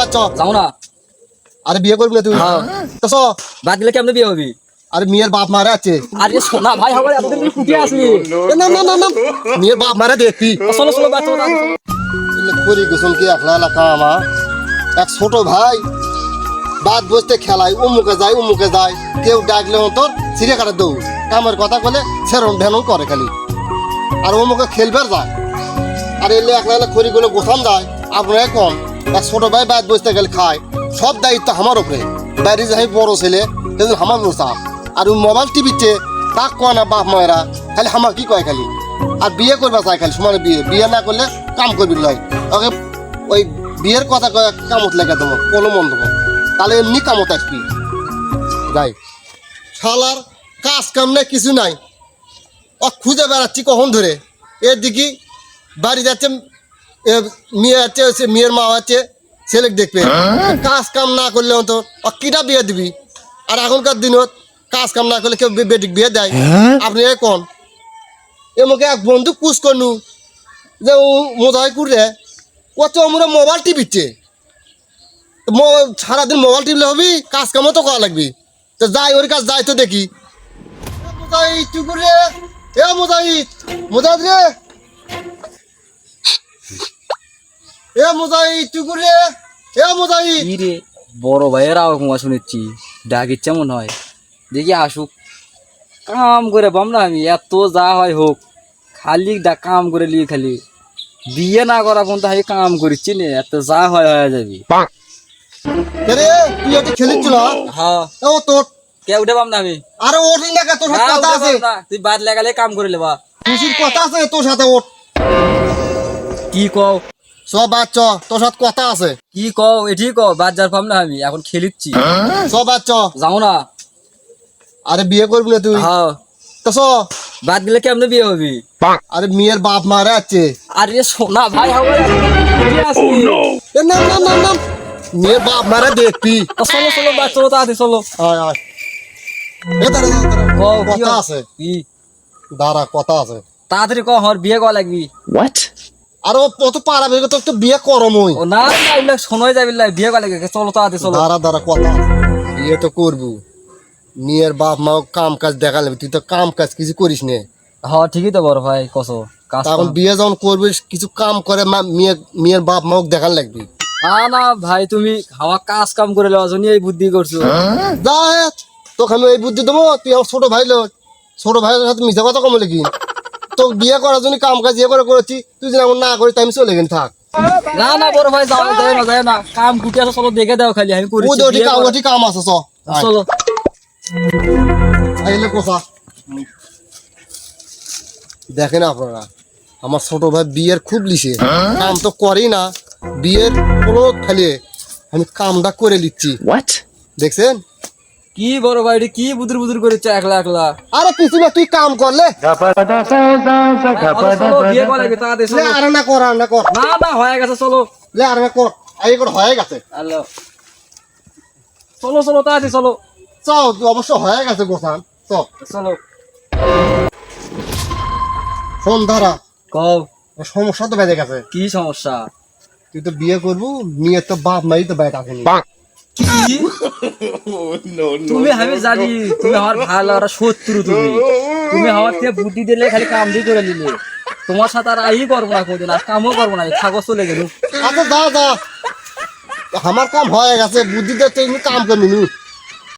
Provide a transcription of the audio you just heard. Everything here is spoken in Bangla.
বাচ্চা। যাও না। আরে বিয়ে করবি তুই? হ্যাঁ। তো চ। বাদ দিলে কেমনে বিয়ে হবি? আরে মেয়ের বাপ মারা আছে আরে শোনা ভাই আমার এতদিন তুই ফুটে আসলি। না না না না মেয়ের বাপ মারা দেখবি চলো চলো বাচ্চা করি গেছুন কি একলা আমার এক ছোট ভাই বাদ বসতে খেলায় উমুকে যায় উমুকে যায়। কেউ ডাকলে তোর ছিঁড়ে কাটা দৌড়। কামের কথা বলে সেরম ভ্যানও করে খালি। আর অমুকে খেলবার যায়। আর এলে একলা একলা খড়িগুলো গোছান যায় আপনারা কম। এক ছোট ভাই বাদ বসতে গেলে খায়। সব দায়িত্ব আমার উপরে। বাইরে যাই বড় ছেলে সেদিন আমার চাপ। আর ওই মোবাইল টিভিতে তাক কয় না বাপ মায়েরা, খালি আমার কি কয় খালি? আর বিয়ে করবা চাই খালি, সমানে বিয়ে। বিয়ে না করলে কাম করবি লয়। ওকে ওই বিয়ের কথা কয়, কামত লেগে দেবো, কোনো মন দেবো তাহলে এমনি কামত আসবি। যাই। শালার কাজ কাম নেই, কিছু নাই। ও খুঁজে বেড়াচ্ছি কখন ধরে। এদিকে বাড়ি যাচ্ছে মেয়ে আছে সে মেয়ের মা আছে ছেলে দেখবে। কাজ কাম না করলে তো কিটা বিয়ে দিবি? আর এখনকার দিনত কাজ কাম না করলে কেউ বেটিক বিয়ে দেয়? আপনি এ কোন? এমকে এক বন্ধু কুস করনু যে ও মোজাই করে কত আমরা মোবাইল টিপিচ্ছে সারাদিন মোবাইল টিপলে হবি কাজ কামও তো করা লাগবি। তো যাই ওর কাজ যাই তো দেখি। মোজাহিদ তুই করে এ মোজাহিদ মোজাহিদ রে। এ মোজাহিদ তুই করে এ কি রে? বড় ভাইয়ের আওয়াজ শুনেছি। ডাকিচ্ছে মনে হয়। দেখি আসুক। কাম করে বাম না আমি। এত যা হয় হোক। খালি ডা কাম করে লিয়ে খালি। বিয়ে না করা পর্যন্ত আমি কাম করিচ্ছি নে। এত যা হয় হয়ে যাবি। রে? তুই এটা খেলিচ্ছ হ্যাঁ। ও তোর। কে উঠে পাম না আমি? আরে ওঠি না তোর সাথে কথা আছে। তুই বাদ লাগালে কাম করে লেবা। খুশির কথা আছে তোর সাথে ওঠ কি কও? সব বাচ্চ তোর সাথে কথা আছে। কি কও এটি কও বাদ যার পাম না আমি এখন খেলিচ্ছি। সব বাচ্চ যাও না। আরে বিয়ে করবি না তুই? হ্যাঁ। তো চ। বাদ দিলে কেমনে বিয়ে হবি? আরে মেয়ের বাপ মারা আছে আরে শোনা ভাই এ না না না না মেয়ের বাপ মারা দেখবি। চলো চলো বাদ চলো তাড়াতাড়ি চলো। আয় আয়। এ দাঁড়া কথা আছে। কি? দাঁড়া কথা আছে। তাড়াতাড়ি কও আমার বিয়ে করা লাগবি। আর তো বিয়ে করম ওই। না না এগুলো শোনাই যাবি না, বিয়ে করা চলো তাড়াতাড়ি চলো। দাঁড়া দাঁড়া কথা। বিয়ে তো করব। মেয়ের বাপ মা কাম কাজ দেখালে তুই তো কাম কাজ কিছু করিস নে। হ্যাঁ ঠিকই তো বড় ভাই কসো তখন বিয়ে যখন করবি কিছু কাম করে মা- মেয়ে মেয়ের বাপ মাও দেখান লাগবি। না না ভাই তুমি আমার কাজ কাম করে লওয়ার জন্য এই বুদ্ধি করছ। যা হে, তোকে আমি এই বুদ্ধি দেবো তুই আমার ছোট ভাই লোক ছোট ভাইয়ের সাথে মিশা কথা কমলে কি? তো বিয়ে করার জন্য কাম কাজ ইয়ে করে করেছি তুই যদি এমন না করিস তাই আমি চলে গেলি থাক। না না বড় ভাই যাও যায় না যায় না। কাম কুটি আছে চলো দেখে দাও খালি আমি করি ও তো ঠিক কাম আছে চ চলো। আইলে কোথা? দেখেন আপনারা আমার ছোট ভাই বিয়ের খুব লিছে। কাম তো করেই না বিয়ের কোনো খালি আমি কামটা করে নিচ্ছি। দেখছেন? কি বড় ভাই কি বুদুর বুদুর করেছে একলা একলা? আরে কিছু না তুই কাম করলে চলো, চলো। আর না কর আর না কর। না না হয়ে গেছে চলো। লে আর না কর এই কর হয়ে গেছে। হ্যালো। চলো চলো তাড়াতাড়ি চলো। চ অবশ্য হয়ে গেছে গোসান চ চলো। শোন ধারা কও। সমস্যা তো বেঁধে গেছে। কি সমস্যা? তুই তো বিয়ে করব নিয়ে তো বাপ মাই তো বেটা আসেনি? তুমি আমি জানি তুমি আমার ভালো আর শত্রু তুমি। তুমি আমার থেকে বুদ্ধি দিলে খালি কাম দিয়ে করে নিলে তোমার সাথে আর আই করব না কোনদিন আর কামও করব না থাকো চলে গেল। আচ্ছা যা যা আমার কাম হয়ে গেছে বুদ্ধি দিয়ে তুমি কাম করবি